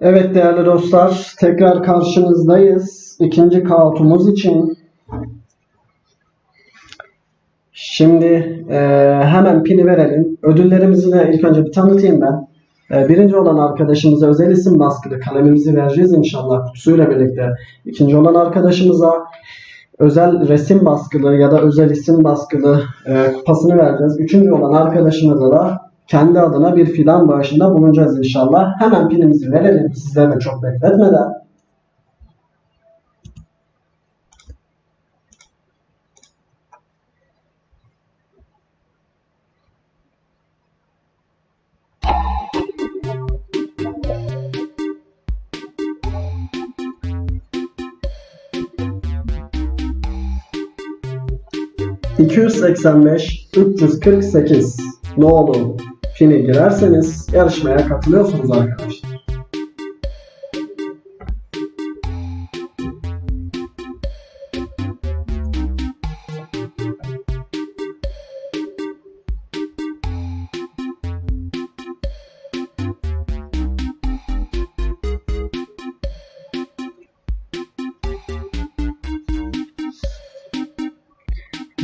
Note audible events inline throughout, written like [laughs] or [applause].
Evet değerli dostlar, tekrar karşınızdayız. İkinci kaotumuz için. Şimdi e, hemen pini verelim. Ödüllerimizi de ilk önce bir tanıtayım ben. E, birinci olan arkadaşımıza özel isim baskılı kalemimizi vereceğiz inşallah kutusuyla birlikte. İkinci olan arkadaşımıza özel resim baskılı ya da özel isim baskılı e, kupasını vereceğiz. Üçüncü olan arkadaşımıza da kendi adına bir filan bağışında bulunacağız inşallah. Hemen pinimizi verelim sizleri de çok bekletmeden. ...285, 348 nolu pini girerseniz yarışmaya katılıyorsunuz arkadaşlar.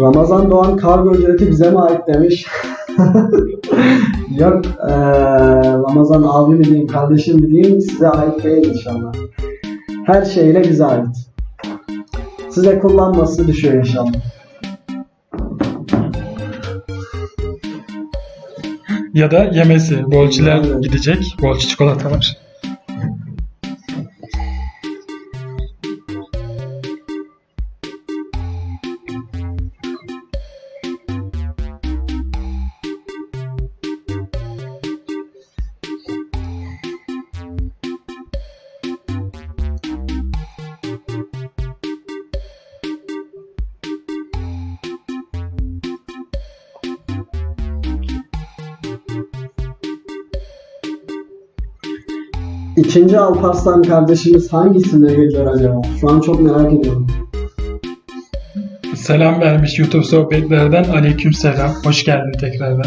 Ramazan Doğan kargo ücreti bize mi ait demiş. [laughs] [laughs] Yok eee, Ramazan abi mi diyeyim, kardeşim mi diyeyim size ait değil inşallah. Her şeyle bize ait. Size kullanması düşüyor inşallah. Ya da yemesi. Bolçiler gidecek. Bolçi çikolatalar. İkinci Alparslan kardeşimiz hangisinde geliyor acaba? Şu an çok merak ediyorum. Selam vermiş YouTube sohbetlerden aleyküm selam. Hoş geldin tekrardan.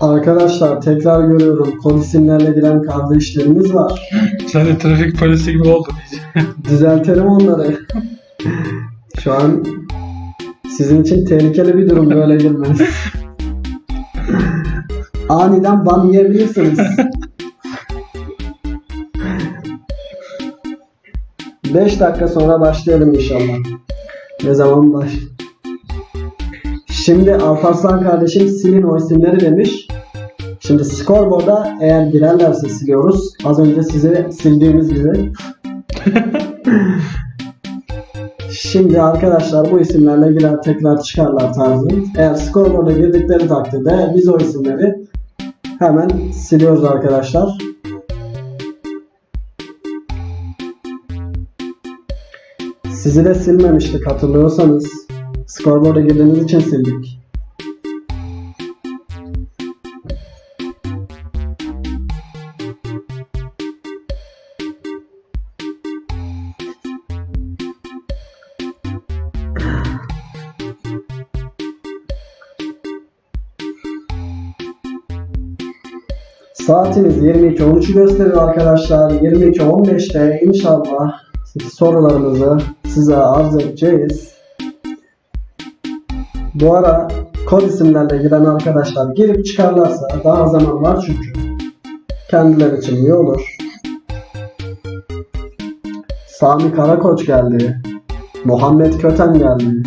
Arkadaşlar tekrar görüyorum. Kod isimlerle giren kardeşlerimiz var. Sen de trafik polisi gibi oldun. Düzeltelim onları. Şu an sizin için tehlikeli bir durum böyle girmeniz. Aniden ban yiyebilirsiniz. Beş dakika sonra başlayalım inşallah. Ne zaman baş? Şimdi Alparslan kardeşim silin o isimleri demiş. Şimdi scoreboard'a eğer girerlerse siliyoruz. Az önce size sildiğimiz gibi. [laughs] Şimdi arkadaşlar bu isimlerle girer tekrar çıkarlar tarzı. Eğer scoreboard'a girdikleri takdirde biz o isimleri hemen siliyoruz arkadaşlar. Sizi de silmemiştik hatırlıyorsanız. Scoreboard'a girdiğiniz için sildik. Saatimiz 22.13'ü gösteriyor arkadaşlar. 22.15'te inşallah sorularımızı size arz edeceğiz. Bu ara kod isimlerle giren arkadaşlar girip çıkarlarsa daha zaman var çünkü. Kendileri için iyi olur. Sami Karakoç geldi. Muhammed Köten geldi.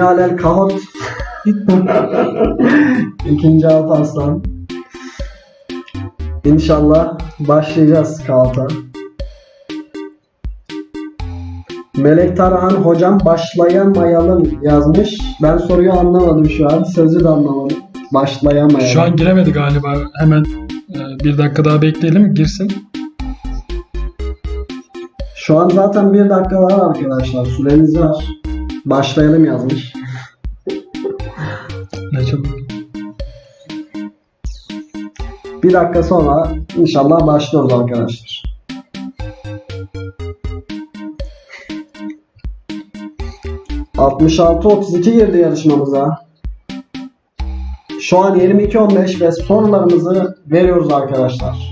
Hayyalel kahot. İkinci Alparslan. İnşallah başlayacağız kahota. Melek Tarhan hocam başlayamayalım yazmış. Ben soruyu anlamadım şu an. Sözü de anlamadım. Başlayamayalım. Şu an giremedi galiba. Hemen e, bir dakika daha bekleyelim girsin. Şu an zaten bir dakika var arkadaşlar. Süreniz var. Başlayalım yazmış. Ne çok. Bir dakika sonra inşallah başlıyoruz arkadaşlar. ...66-32 girdi yarışmamıza. Şu an 22-15 ve sorularımızı veriyoruz arkadaşlar.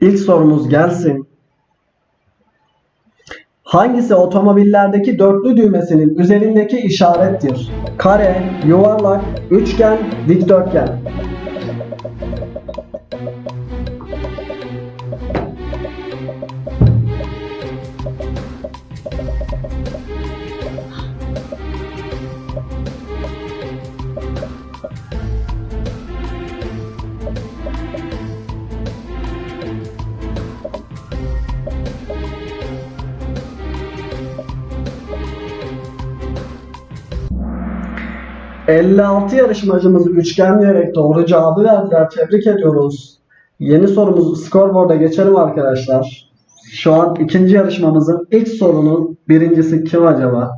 İlk sorumuz gelsin. Hangisi otomobillerdeki dörtlü düğmesinin üzerindeki işarettir? Kare, yuvarlak, üçgen, dikdörtgen. ...56 yarışmacımız üçgen diyerek doğru cevabı verdiler. Tebrik ediyoruz. Yeni sorumuzu scoreboard'a geçelim arkadaşlar. Şu an ikinci yarışmamızın ilk sorunun birincisi kim acaba?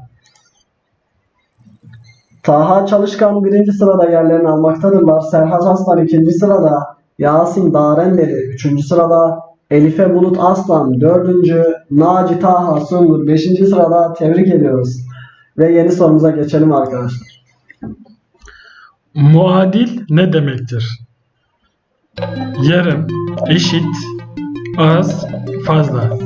Taha Çalışkan birinci sırada yerlerini almaktadırlar. Serhat Aslan ikinci sırada. Yasin Darendeli üçüncü sırada. Elife Bulut Aslan 4. Naci Taha Sungur 5. sırada tebrik ediyoruz. Ve yeni sorumuza geçelim arkadaşlar. Muadil ne demektir? Yarım, eşit, az, fazla.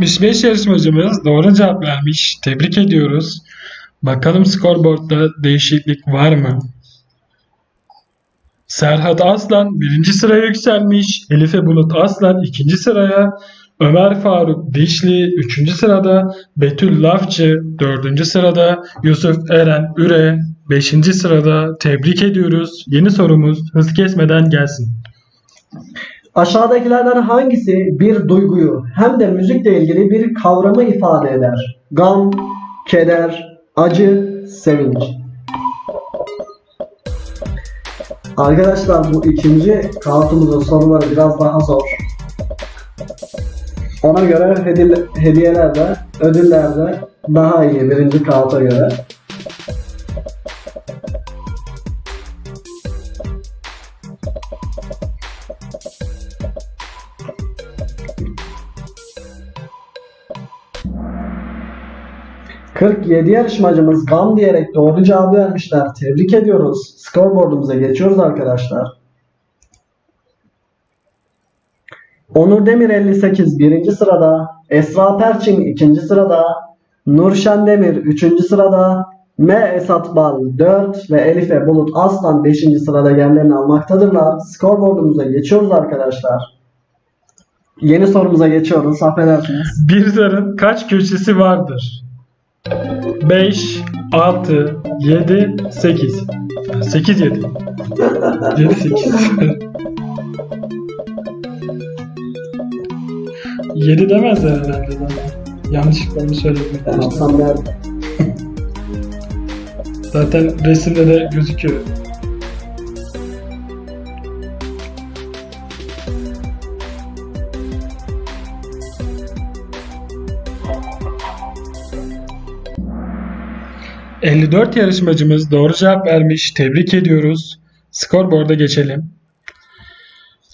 ...65 yarışmacımız doğru cevap vermiş. Tebrik ediyoruz. Bakalım skorboardda değişiklik var mı? Serhat Aslan birinci sıraya yükselmiş. Elife Bulut Aslan ikinci sıraya. Ömer Faruk Dişli üçüncü sırada. Betül Lafçı dördüncü sırada. Yusuf Eren Üre beşinci sırada. Tebrik ediyoruz. Yeni sorumuz hız kesmeden gelsin. Aşağıdakilerden hangisi bir duyguyu hem de müzikle ilgili bir kavramı ifade eder? Gam, keder, acı, sevinç. Arkadaşlar bu ikinci kartımızın soruları biraz daha zor. Ona göre hedi- hediyeler de, ödüller de daha iyi birinci karta göre. ...47 yarışmacımız GAM diyerek doğru cevabı vermişler. Tebrik ediyoruz. Scoreboard'umuza geçiyoruz arkadaşlar. Onur Demir 58 birinci sırada, Esra Perçin ikinci sırada, Nurşen Demir üçüncü sırada, M. Esat Bal 4 ve Elife Bulut Aslan 5. sırada yerlerini almaktadırlar. Scoreboard'umuza geçiyoruz arkadaşlar. Yeni sorumuza geçiyoruz. Affedersiniz. Bir zarın kaç köşesi vardır? 5, 6, 7, 8. 8, 7. 7, 8. 7 demezler herhalde. Yanlışlıkla onu söyledim. Ben alsam derdim. Zaten resimde de gözüküyor. ...54 yarışmacımız doğru cevap vermiş. Tebrik ediyoruz. Skorboard'a geçelim.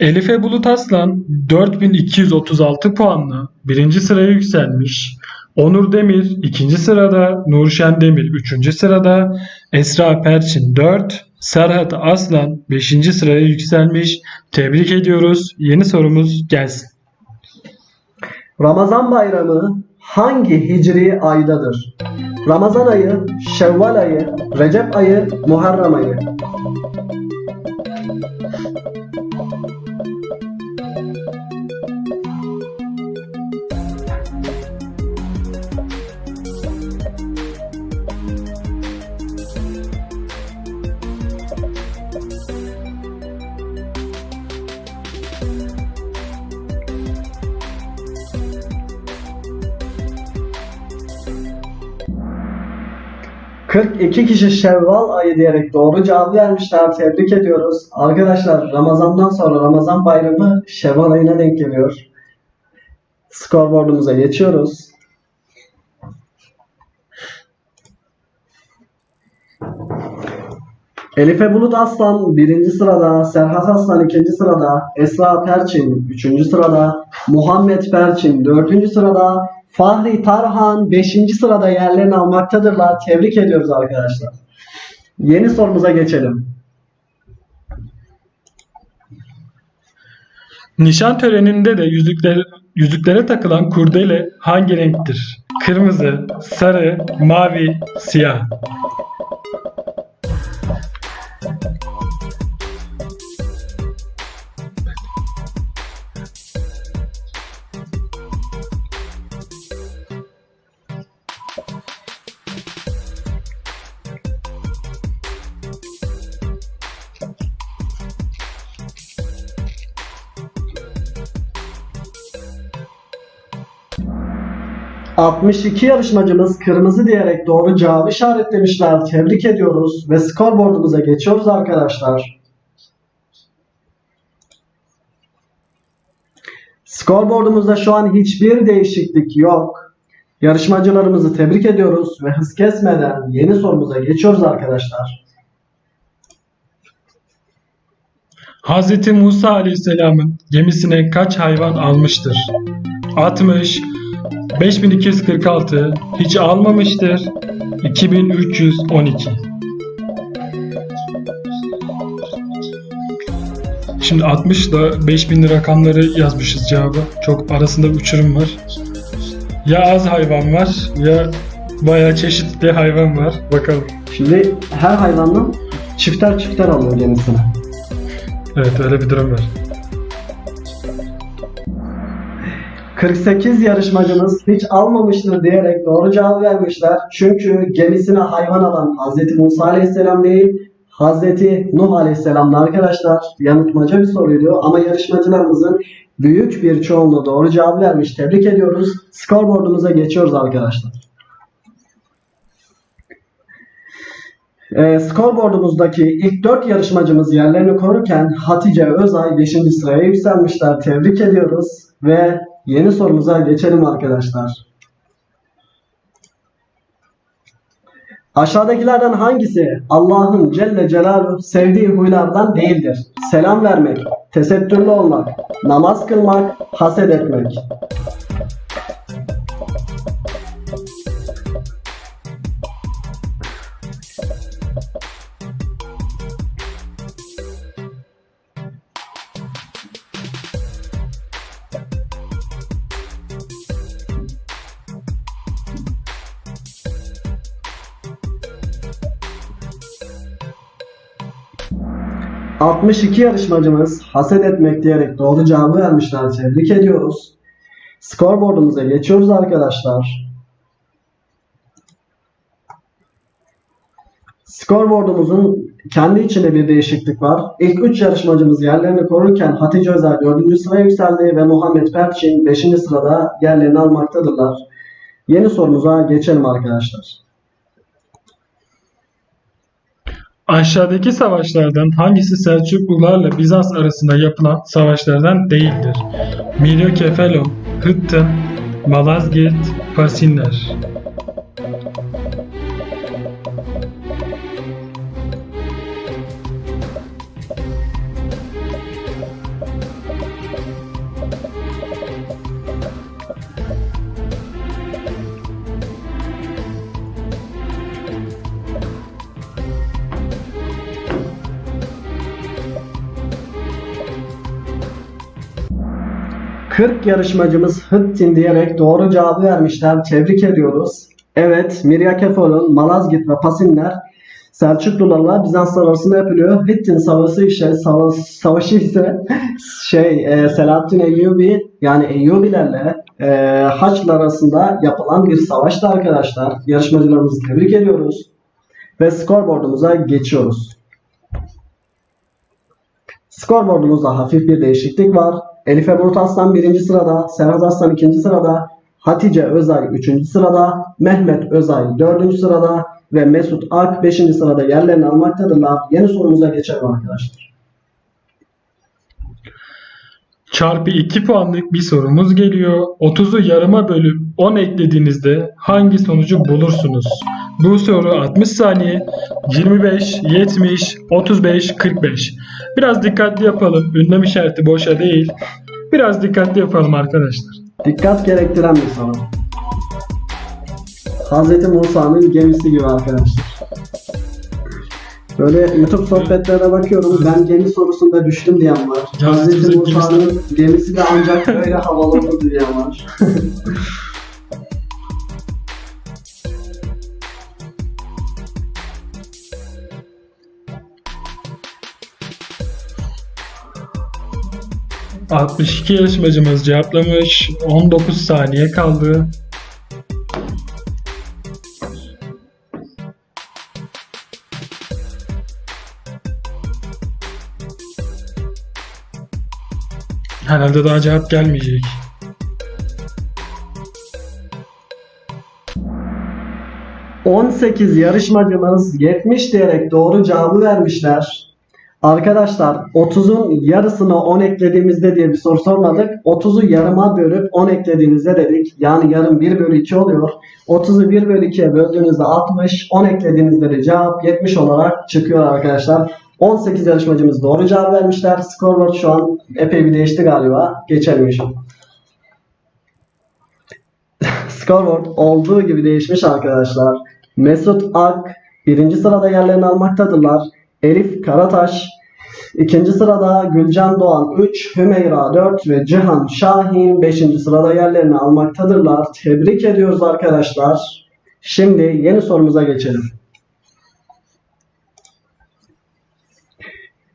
Elife Bulut Aslan 4236 puanla birinci sıraya yükselmiş. Onur Demir ikinci sırada, Nurşen Demir üçüncü sırada, Esra Perçin 4, Serhat Aslan 5. sıraya yükselmiş. Tebrik ediyoruz. Yeni sorumuz gelsin. Ramazan bayramı hangi hicri aydadır? Ramazan ayı, Şevval ayı, Recep ayı, Muharrem ayı. ...42 kişi Şevval ayı diyerek doğru cevabı vermişler. Tebrik ediyoruz. Arkadaşlar Ramazan'dan sonra Ramazan bayramı Şevval ayına denk geliyor. Scoreboard'umuza geçiyoruz. Elife Bulut Aslan birinci sırada, Serhat Aslan ikinci sırada, Esra Perçin üçüncü sırada, Muhammed Perçin dördüncü sırada, Fahri Tarhan beşinci sırada yerlerini almaktadırlar. Tebrik ediyoruz arkadaşlar. Yeni sorumuza geçelim. Nişan töreninde de yüzükler, yüzüklere takılan kurdele hangi renktir? Kırmızı, sarı, mavi, siyah. 62 yarışmacımız kırmızı diyerek doğru cevabı işaretlemişler. Tebrik ediyoruz ve skorboardumuza geçiyoruz arkadaşlar. Skorboardumuzda şu an hiçbir değişiklik yok. Yarışmacılarımızı tebrik ediyoruz ve hız kesmeden yeni sorumuza geçiyoruz arkadaşlar. Hz. Musa Aleyhisselam'ın gemisine kaç hayvan almıştır? 60, 5246, hiç almamıştır, 2312. Şimdi 60 ile 5000 rakamları yazmışız cevabı. Çok arasında bir uçurum var. Ya az hayvan var ya bayağı çeşitli hayvan var. Bakalım. Şimdi her hayvandan çifter çifter alıyor gemisine. Evet öyle bir durum var. 48 yarışmacımız hiç almamıştır diyerek doğru cevap vermişler. Çünkü gemisine hayvan alan Hz. Musa Aleyhisselam değil, Hz. Nuh Aleyhisselam'dı arkadaşlar. Yanıltmaca bir soruydu ama yarışmacılarımızın büyük bir çoğunluğu doğru cevap vermiş. Tebrik ediyoruz. Scoreboard'umuza geçiyoruz arkadaşlar. E, scoreboard'umuzdaki ilk 4 yarışmacımız yerlerini korurken Hatice Özay 5. sıraya yükselmişler. Tebrik ediyoruz ve yeni sorumuza geçelim arkadaşlar. Aşağıdakilerden hangisi Allah'ın Celle Celaluhu sevdiği huylardan değildir? Selam vermek, tesettürlü olmak, namaz kılmak, haset etmek. — 62 yarışmacımız haset etmek diyerek doğru cevabı vermişler. Tebrik ediyoruz. Scoreboard'umuza geçiyoruz arkadaşlar. Scoreboard'umuzun kendi içinde bir değişiklik var. İlk 3 yarışmacımız yerlerini korurken Hatice Özel 4. sıraya yükseldi ve Muhammed Perçin 5. sırada yerlerini almaktadırlar. Yeni sorumuza geçelim arkadaşlar. Aşağıdaki savaşlardan hangisi Selçuklularla Bizans arasında yapılan savaşlardan değildir? Miryokefalon, Hıttın, Malazgirt, Pasinler. — 40 yarışmacımız Hıttin diyerek doğru cevabı vermişler. Tebrik ediyoruz. Evet, Miryakefalon, Malazgirt ve Pasinler Selçuklularla Bizanslar arasında yapılıyor. Hittin savaşı ise savaş, savaşı ise şey e, Selahaddin Eyyubi yani Eyyubilerle e, Haçlılar arasında yapılan bir savaştı arkadaşlar. Yarışmacılarımızı tebrik ediyoruz. Ve scoreboard'umuza geçiyoruz. Scoreboard'umuzda hafif bir değişiklik var. Elife Bulut Aslan 1. sırada, Serhat Aslan 2. sırada, Hatice Özay 3. sırada, Mehmet Özay 4. sırada ve Mesut Ak 5. sırada yerlerini almaktadırlar. Yeni sorumuza geçelim arkadaşlar. Çarpı 2 puanlık bir sorumuz geliyor. 30'u yarıma bölüp 10 eklediğinizde hangi sonucu bulursunuz? Bu soru 60 saniye, 25, 70, 35, 45. Biraz dikkatli yapalım. Ünlem işareti boşa değil. Biraz dikkatli yapalım arkadaşlar. Dikkat gerektiren bir soru. Hz. Musa'nın gemisi gibi arkadaşlar. Böyle YouTube sohbetlerine bakıyorum. Ben gemi sorusunda düştüm diyen var. Bizim Musa'nın gemisi de ancak böyle havalı olur diyen var. [laughs] ...62 yarışmacımız cevaplamış. 19 saniye kaldı. Herhalde daha cevap gelmeyecek. 18 yarışmacımız 70 diyerek doğru cevabı vermişler. Arkadaşlar 30'un yarısını 10 eklediğimizde diye bir soru sormadık. 30'u yarıma bölüp 10 eklediğinizde dedik. Yani yarım 1 bölü 2 oluyor. 30'u 1 bölü 2'ye böldüğünüzde 60, 10 eklediğinizde de cevap 70 olarak çıkıyor arkadaşlar. 18 yarışmacımız doğru cevap vermişler. Scoreboard şu an epey bir değişti galiba. İnşallah. [laughs] Scoreboard olduğu gibi değişmiş arkadaşlar. Mesut Ak birinci sırada yerlerini almaktadırlar. Elif Karataş ikinci sırada Gülcan Doğan 3, Hümeyra 4 ve Cihan Şahin 5. sırada yerlerini almaktadırlar. Tebrik ediyoruz arkadaşlar. Şimdi yeni sorumuza geçelim.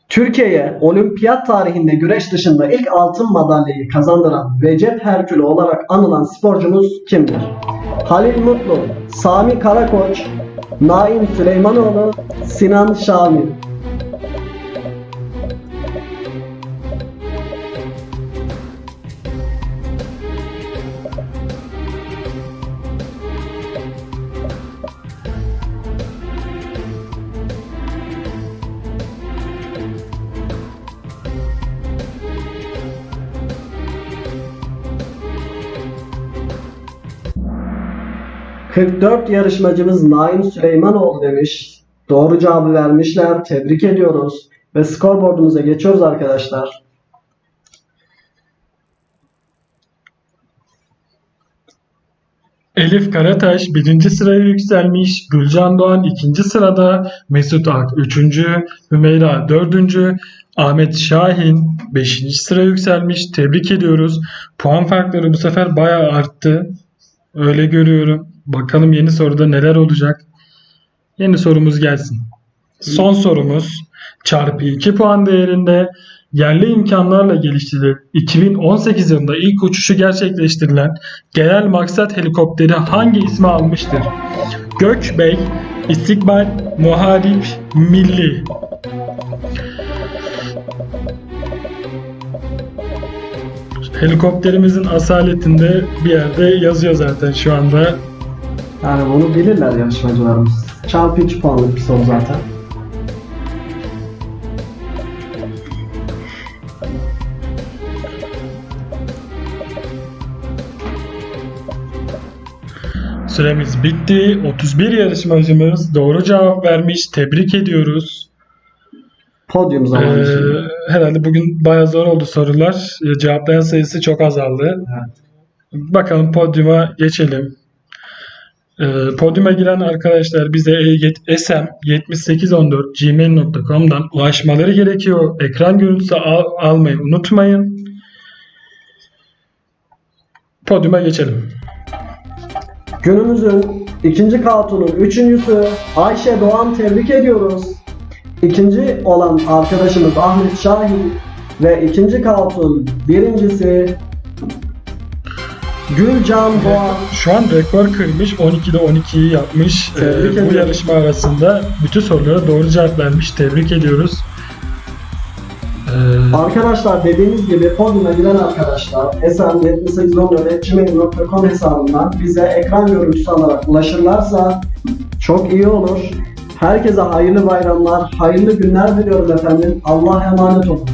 Türkiye'ye olimpiyat tarihinde güreş dışında ilk altın madalyayı kazandıran Recep Herkülü olarak anılan sporcumuz kimdir? Halil Mutlu, Sami Karakoç, Naim Süleymanoğlu, Sinan Şamil. ...44 yarışmacımız Naim Süleymanoğlu demiş. Doğru cevabı vermişler. Tebrik ediyoruz. Ve skorboardumuza geçiyoruz arkadaşlar. Elif Karataş birinci sıraya yükselmiş. Gülcan Doğan ikinci sırada. Mesut Ak üçüncü. Hümeyra dördüncü. Ahmet Şahin beşinci sıraya yükselmiş. Tebrik ediyoruz. Puan farkları bu sefer bayağı arttı. Öyle görüyorum. Bakalım yeni soruda neler olacak. Yeni sorumuz gelsin. Son sorumuz çarpı 2 puan değerinde yerli imkanlarla geliştirilen 2018 yılında ilk uçuşu gerçekleştirilen genel maksat helikopteri hangi ismi almıştır? Gökbey, İstikbal, Muharip, Milli. Helikopterimizin asaletinde bir yerde yazıyor zaten şu anda. Yani bunu bilirler yarışmacılarımız. Çarpı 3 puanlık bir soru zaten. Süremiz bitti. 31 yarışmacımız doğru cevap vermiş. Tebrik ediyoruz. Podyum zamanı Ee, herhalde bugün bayağı zor oldu sorular. Ee, Cevaplayan sayısı çok azaldı. Evet. Bakalım podyuma geçelim. Podyuma giren arkadaşlar bize sm7814gmail.com'dan ulaşmaları gerekiyor. Ekran görüntüsü al- almayı unutmayın. Podyuma geçelim. Günümüzün ikinci katunun üçüncüsü Ayşe Doğan tebrik ediyoruz. İkinci olan arkadaşımız Ahmet Şahin ve ikinci katun birincisi Gülcan Doğan. Şu an rekor kırmış. 12'de 12'yi yapmış. Ee, Tebrik bu ediyorum. yarışma arasında bütün sorulara doğru cevap vermiş. Tebrik ediyoruz. Ee, Arkadaşlar dediğimiz gibi podyuma giren arkadaşlar sm7814.gmail.com hesabından bize ekran görüntüsü alarak ulaşırlarsa çok iyi olur. Herkese hayırlı bayramlar, hayırlı günler diliyorum efendim. Allah'a emanet olun.